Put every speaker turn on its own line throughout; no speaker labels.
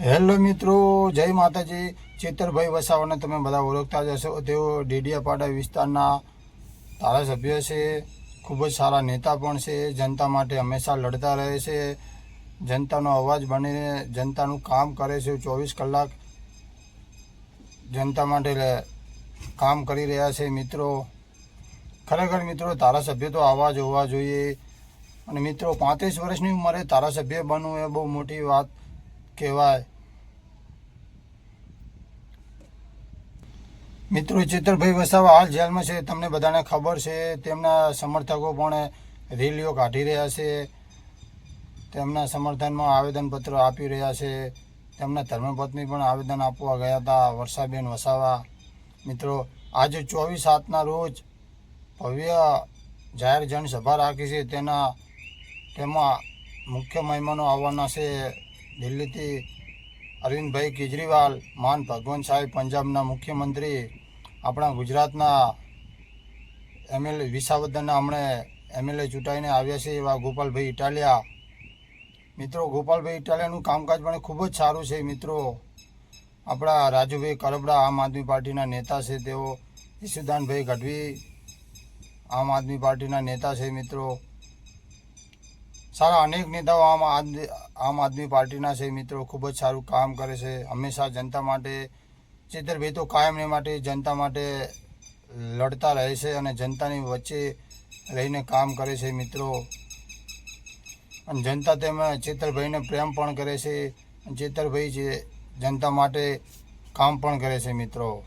Hello મિત્રો, જય માતાજી. ચેતરભાઈ વસાવાને તમે બધા ઓળખતા જ હશો. તેઓ ડેડિયાપાડા વિસ્તારના ધારાસભ્ય છે. ખૂબ જ સારા નેતા પણ છે. જનતા માટે હંમેશા લડતા રહે છે. જનતાનો અવાજ બનીને જનતાનું કામ કરે છે. ચોવીસ કલાક જનતા માટે કામ કરી રહ્યા છે મિત્રો. ખરેખર મિત્રો, ધારાસભ્ય તો આવા જ હોવા જોઈએ. અને મિત્રો, પાંત્રીસ વર્ષની ઉંમરે ધારાસભ્ય બનવું એ બહુ મોટી વાત કહેવાય. મિત્રો ચિત્રભાઈ વસાવા હાલ જેલમાં છે. તમને બધાને ખબર છે, તેમના સમર્થકો પણ રેલીઓ કાઢી રહ્યા છે. તેમના સમર્થનમાં આવેદનપત્રો આપી રહ્યા છે. તેમના ધર્મપત્ની પણ આવેદન આપવા ગયા હતા, વર્ષાબેન વસાવા. મિત્રો, આજે ચોવીસ સાતના રોજ ભવ્ય જાહેર જનસભા રાખી છે. તેના, તેમાં મુખ્ય મહેમાનો આવવાના છે. દિલ્હીથી અરવિંદભાઈ કેજરીવાલ માન ભગવંત સાહેબ, પંજાબના મુખ્યમંત્રી, આપણા ગુજરાતના એમએલએ વિસાવદરના હમણે એમએલએ ચૂંટાઈને આવ્યા છે એવા ગોપાલભાઈ ઇટાલિયા. મિત્રો, ગોપાલભાઈ ઇટાલિયાનું કામકાજ પણ ખૂબ જ સારું છે. મિત્રો, આપણા રાજુભાઈ કરબડા આમ આદમી પાર્ટીના નેતા છે તેઓ. ઈશુદાનભાઈ ગઢવી આમ આદમી પાર્ટીના નેતા છે મિત્રો. સારા અનેક નેતાઓ આમ આદમી આમ આદમી પાર્ટીના છે મિત્રો ખૂબ જ સારું કામ કરે છે. હંમેશા જનતા માટે ચેતરભાઈ તો કાયમને માટે જનતા માટે લડતા રહે છે અને જનતાની વચ્ચે રહીને કામ કરે છે મિત્રો. અને જનતા તેમાં ચેતરભાઈને પ્રેમ પણ કરે છે. ચેતરભાઈ જે જનતા માટે કામ પણ કરે છે મિત્રો.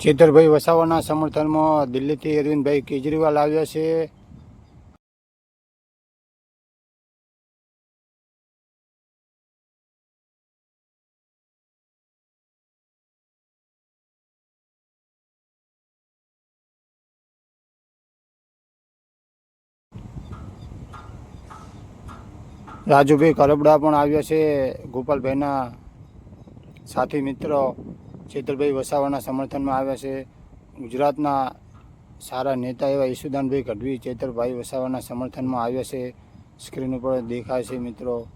ચેતરભાઈ વસાવાના સમર્થનમાં દિલ્હીથી અરવિંદભાઈ કેજરીવાલ આવ્યા છે. રાજુભાઈ કરબડા પણ આવ્યા છે. ગોપાલભાઈના સાથી મિત્રો. ચેતરભાઈ વસાવાના સમર્થનમાં આવ્યા છે. ગુજરાતના સારા નેતા એવા ઈશુદાનભાઈ ગઢવી ચેતરભાઈ વસાવાના સમર્થનમાં આવ્યા છે. સ્ક્રીન ઉપર દેખાય છે મિત્રો.